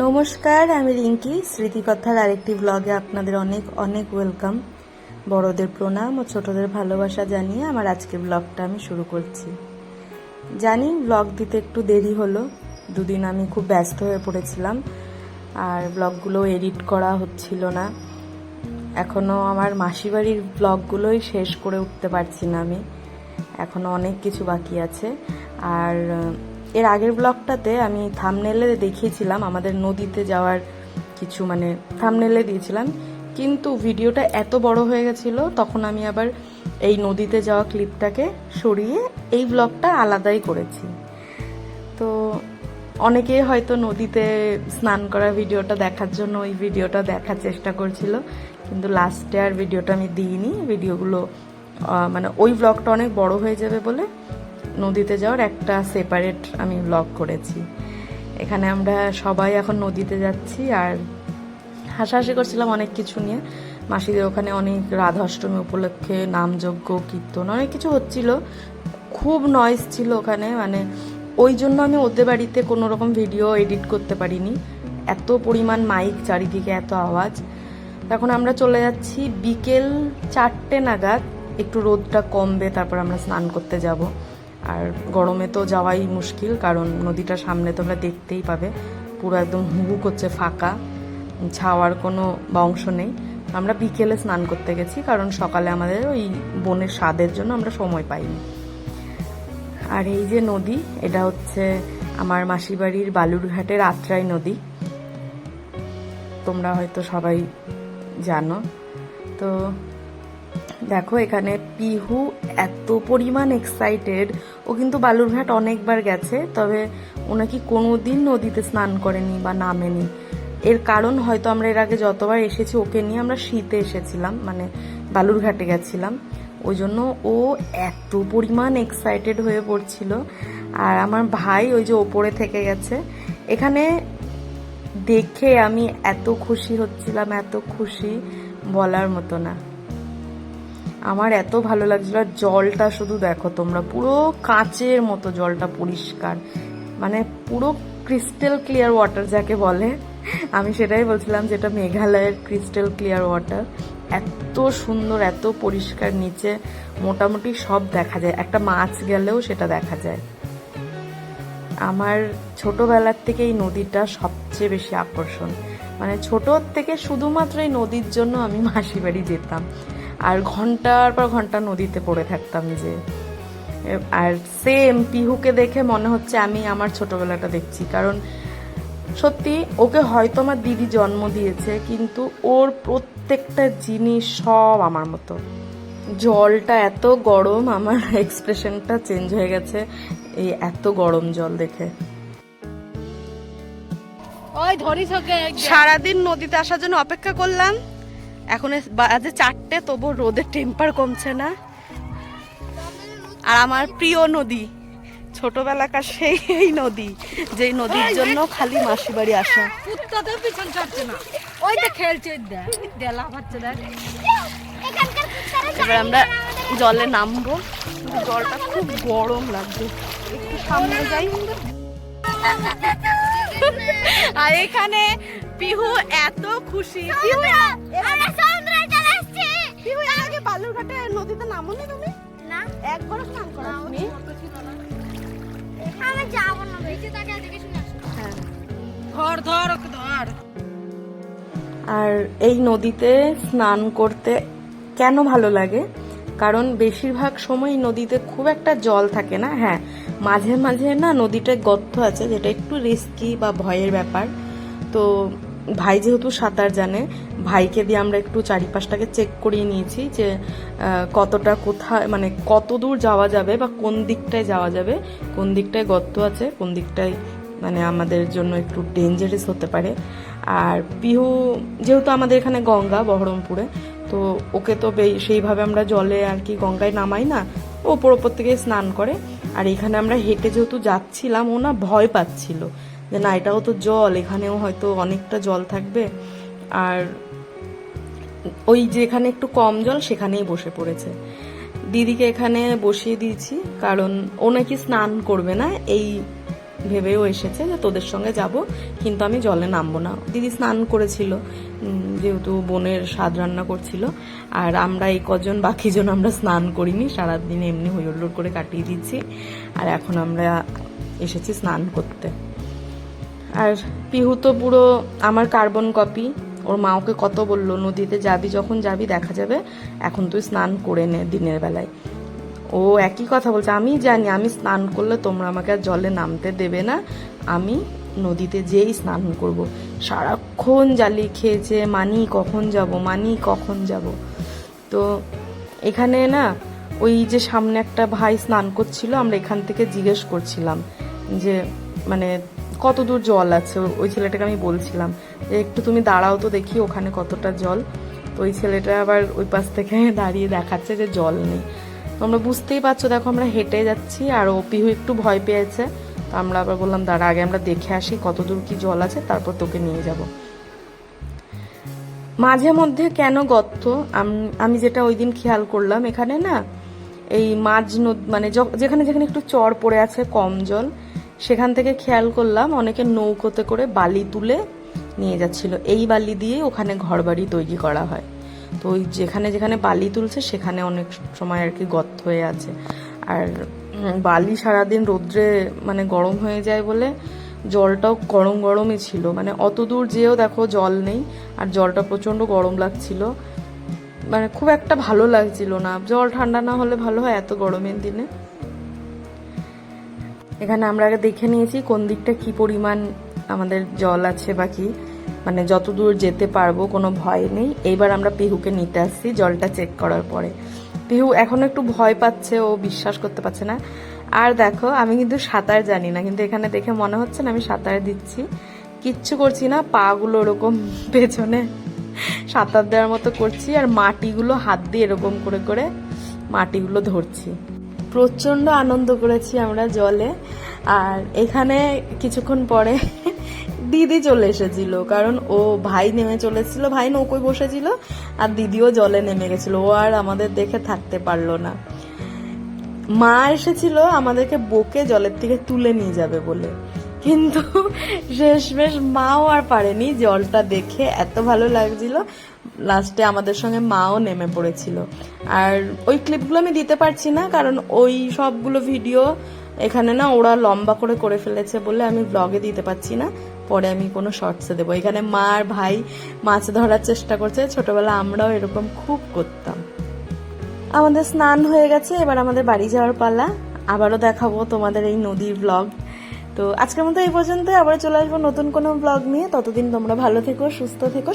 নমস্কার, আমি রিঙ্কি। স্মৃতিকথার আরেকটি ব্লগে আপনাদের অনেক অনেক ওয়েলকাম বড়দের প্রণাম ও ছোটদের ভালোবাসা জানিয়ে আমার আজকের ব্লগটা আমি শুরু করছি। জানি ব্লগ দিতে একটু দেরি হলো, দুদিন আমি খুব ব্যস্ত হয়ে পড়েছিলাম, আর ব্লগগুলো এডিট করা হচ্ছিল না। এখনও আমার মাসিবাড়ির ব্লগগুলোই শেষ করে উঠতে পারছি না আমি। এখনও অনেক কিছু বাকি আছে, আর এর আগের ব্লগটাতে আমি থামনেলে দেখিয়েছিলাম আমাদের নদীতে যাওয়ার কিছু মানে থামনেলে দিয়েছিলাম। কিন্তু ভিডিওটা এত বড় হয়ে গেছিল, তখন আমি আবার এই নদীতে যাওয়া ক্লিপটাকে সরিয়ে এই ব্লগটা আলাদাই করেছি। তো অনেকে হয়তো নদীতে স্নান করা ভিডিওটা দেখার জন্য ওই ভিডিওটা দেখার চেষ্টা করছিল, কিন্তু লাস্টে আর ভিডিওটা আমি দিইনি। ভিডিওগুলো মানে ওই ব্লগটা অনেক বড় হয়ে যাবে বলে নদীতে যাওয়ার একটা সেপারেট আমি ব্লগ করেছি। এখানে আমরা সবাই এখন নদীতে যাচ্ছি আর হাসাহাসি করছিলাম অনেক কিছু নিয়ে। মাসিদের ওখানে অনেক রাধাষ্টমী উপলক্ষে নামযজ্ঞ, কীর্তন অনেক কিছু হচ্ছিল। খুব নয়েজ ছিল ওখানে মানে ওই জন্য আমি ওদের বাড়িতে কোনো রকম ভিডিও এডিট করতে পারিনি। এত পরিমাণ মাইক চারিদিকে, এত আওয়াজ। এখন আমরা চলে যাচ্ছি বিকেল চারটে নাগাদ। একটু রোদটা কমবে, তারপর আমরা স্নান করতে যাব। আর গরমে তো যাওয়াই মুশকিল, কারণ নদীটা সামনে তোমরা দেখতেই পাবে, পুরো একদম হুহু করছে ফাঁকা, ছাওয়ার কোনো বংশ নেই। আমরা বিকেলে স্নান করতে গেছি, কারণ সকালে আমাদের ওই বনের স্বাদের জন্য আমরা সময় পাইনি। আর এই যে নদী, এটা হচ্ছে আমার মাসির বাড়ির বালুরঘাটের আত্রাই নদী। তোমরা হয়তো সবাই জানো। তো দেখো, এখানে পিহু এত পরিমাণ এক্সাইটেড ও কিন্তু বালুরঘাট অনেকবার গেছে, তবে ও নাকি কোনো দিন নদীতে স্নান করেনি বা নামেনি। এর কারণ হয়তো আমরা এর আগে যতবার এসেছি, ওকে নিয়ে আমরা শীতে এসেছিলাম মানে বালুরঘাটে গেছিলাম। ওই জন্য ও এত পরিমাণ এক্সাইটেড হয়ে পড়ছিল। আর আমার ভাই ওই যে ওপরে থেকে গেছে। এখানে দেখে আমি এত খুশি হচ্ছিলাম, এত খুশি বলার মতো না। আমার এত ভালো লাগছিল, আর জলটা শুধু দেখো তোমরা, পুরো কাঁচের মতো জলটা পরিষ্কার। মানে পুরো ক্রিস্টাল ক্লিয়ার ওয়াটার যাকে বলে, আমি সেটাই বলছিলাম যেটা মেঘালয়ের ক্রিস্টাল ক্লিয়ার ওয়াটার এত সুন্দর, এত পরিষ্কার, নিচে মোটামুটি সব দেখা যায়। একটা মাছ গেলেও সেটা দেখা যায়। আমার ছোটবেলার থেকে এই নদীটা সবচেয়ে বেশি আকর্ষণ। মানে ছোট থেকে শুধুমাত্র এই নদীর জন্য আমি মাসি বাড়ি যেতাম। আর ঘণ্টার পর ঘণ্টা নদীতে পড়ে থাকতাম যে আর সেম পিহুকে দেখে মনে হচ্ছে আমি আমার ছোটবেলাটা দেখছি। কারণ সত্যি ওকে হয়তো আমার দিদি জন্ম দিয়েছে কিন্তু ওর প্রত্যেকটা জিনিস সব আমার মতো। জলটা এত গরম আমার এক্সপ্রেশনটা চেঞ্জ হয়ে গেছে এই এত গরম জল দেখে। ওই সারাদিন নদীতে আসার জন্য অপেক্ষা করলাম। এখন বাজে চারটে তবু রোদের টেম্পার কমছে না। আর আমার প্রিয় নদী ছোটবেলাকার সেই এই নদী যেই নদীর জন্য খালি মাসি বাড়ি আসা। কুত্তাতেও পিছন ছাড়ছে না। ওই তো খেলছে দেলা পাচ্ছে এবার আমরা জলে নামবো। জলটা খুব গরম লাগছে। একটু সামনে যাই। আর এখানে পিহু এত খুশি। পিহু পিহু এর আগে বালুরঘাটে নদীতে নামোনি তুমি? একবারও স্নান করা। তুমি? হ্যাঁ। ধর ধর ধর। আর এই নদীতে স্নান করতে কেন ভালো লাগে? কারণ বেশিরভাগ সময় নদীতে খুব একটা জল থাকে না। হ্যাঁ মাঝে মাঝে না নদীটায় গর্ত আছে যেটা একটু রিস্কি বা ভয়ের ব্যাপার। তো ভাই যেহেতু সাঁতার জানে, ভাইকে দিয়ে আমরা একটু চারিপাশটাকে চেক করিয়ে নিয়েছি যে কতটা কোথায় মানে কত দূর যাওয়া যাবে বা কোন দিকটায় যাওয়া যাবে, কোন দিকটায় গর্ত আছে, কোন দিকটায় মানে আমাদের জন্য একটু ডেঞ্জারাস হতে পারে। আর পিহু যেহেতু আমাদের এখানে গঙ্গা, বহরমপুরে, তো ওকে তো সেইভাবে আমরা জলে আর কি গঙ্গায় নামাই না ওপর ওপর থেকে স্নান করে। আর এখানে আমরা হেঁটে যেহেতু যাচ্ছিলাম, ও না ভয় পাচ্ছিল। যে না, এটাও তো জল, এখানেও হয়তো অনেকটা জল থাকবে। আর ওই যেখানে একটু কম জল, সেখানেই বসে পড়েছে। দিদিকে এখানে বসিয়ে দিয়েছি, কারণ ও নাকি স্নান করবে না, এই ভেবেও এসেছে যে তোদের সঙ্গে যাব, কিন্তু আমি জলে নামবো না। দিদি স্নান করেছিল যেহেতু বোনের স্বাদ রান্না করছিল, আর আমরা এই কজন বাকিজন আমরা স্নান করিনি, সারাদিন এমনি হইহুল্লোড় করে কাটিয়ে দিচ্ছি আর এখন আমরা এসেছি স্নান করতে। আর পিহু তো পুরো আমার কার্বন কপি। ওর মা ওকে কত বলল, নদীতে যাবি যখন যাবি, দেখা যাবে। এখন তুই স্নান করে নে দিনের বেলায়। ও একই কথা বলছে, আমি জানি, আমি স্নান করলে তোমরা আমাকে আর জলে নামতে দেবে না। আমি নদীতে যেই স্নান করব। সারাক্ষণ জালি খেয়েছে, মানি কখন যাব, মানি কখন যাব। তো এখানে না, ওই যে সামনে একটা ভাই স্নান করছিল, আমরা এখান থেকে জিজ্ঞেস করছিলাম যে মানে কত দূর জল আছে? ওই ছেলেটাকে আমি বলছিলাম যে একটু তুমি দাঁড়াও তো দেখি ওখানে কতটা জল। তো ওই ছেলেটা আবার ওই পাশ থেকে দাঁড়িয়ে দেখাচ্ছে যে জল নেই। তোমরা বুঝতেই পারছ, দেখো আমরা হেঁটে যাচ্ছি, আর ও পিহু একটু ভয় পেয়েছে। তো আমরা আবার বললাম, দাঁড়া, আগে আমরা দেখে আসি কত দূর কি জল আছে, তারপর তোকে নিয়ে যাব। মাঝে মধ্যে কেন গর্ত? আমি যেটা ওই দিন খেয়াল করলাম, এখানে না, এই মাঝ নদ- মানে যেখানে যেখানে একটু চর পড়ে আছে, কম জল সেখান থেকে খেয়াল করলাম অনেকে নৌকোতে করে বালি তুলে নিয়ে যাচ্ছিল। এই বালি দিয়ে ওখানে ঘরবাড়ি তৈরি করা হয়। তো ওই যেখানে যেখানে বালি তুলছে, সেখানে অনেক সময় আর কি গর্ত হয়ে আছে। আর বালি সারাদিন রোদ্রে মানে গরম হয়ে যায় বলে জলটাও গরম গরমই ছিল। মানে অত দূর যেও দেখো জল নেই, আর জলটা প্রচণ্ড গরম লাগছিল। মানে খুব একটা ভালো লাগছিল না। জল ঠান্ডা না হলে ভালো হয়, এত গরমের দিনে। এখানে আমরা আগে দেখে নিয়েছি কোন দিকটা কি পরিমাণ আমাদের জল আছে বা কি। মানে যত দূর যেতে পারব, কোনো ভয় নেই। এইবার আমরা পিহুকে নিতে আসছি, জলটা চেক করার পরে। পিহু এখন একটু ভয় পাচ্ছে, ও বিশ্বাস করতে পারছে না। আর দেখো, আমি কিন্তু সাঁতার জানি না, কিন্তু এখানে দেখে মনে হচ্ছে না আমি সাঁতার দিচ্ছি। কিচ্ছু করছি না পা গুলো ওরকম পেছনে সাঁতার দেওয়ার মতো করছি, আর মাটিগুলো হাত দিয়ে এরকম করে করে মাটিগুলো ধরছি। প্রচণ্ড আনন্দ করেছি আমরা জলে। আর এখানে কিছুক্ষণ পরে দিদি চলে এসেছিল, কারণ ও ভাই নেমে চলেছিল ভাই নৌকোই বসেছিল আর দিদিও জলে নেমে গেছিল। ও আর আমাদের দেখে থাকতে পারল না। মা এসেছিল আমাদেরকে বকে জলের থেকে তুলে নিয়ে যাবে বলে। কিন্তু শেষমেশ মাও আর পারেনি, জলটা দেখে এত ভালো লাগছিল। লাস্টে আমাদের সঙ্গে মাও নেমে পড়েছিল। আর ওই ক্লিপগুলো আমি দিতে পারছি না, কারণ ওই সবগুলো ভিডিও এখানে না ওরা লম্বা করে করে ফেলেছে বলে আমি ব্লগে দিতে পারছি না। পরে আমি কোনো শর্টসে দেবো। এখানে মা আর ভাই মাছ ধরার চেষ্টা করছে। ছোটবেলা আমরাও এরকম খুব করতাম। আমাদের স্নান হয়ে গেছে, এবার আমাদের বাড়ি যাওয়ার পালা। আবারও দেখাবো তোমাদের এই নদীর ব্লগ তো আজকের মতো এই পর্যন্ত আবার চলে আসব নতুন কোনো ব্লগ নিয়ে। ততদিন তোমরা ভালো থেকো, সুস্থ থেকো।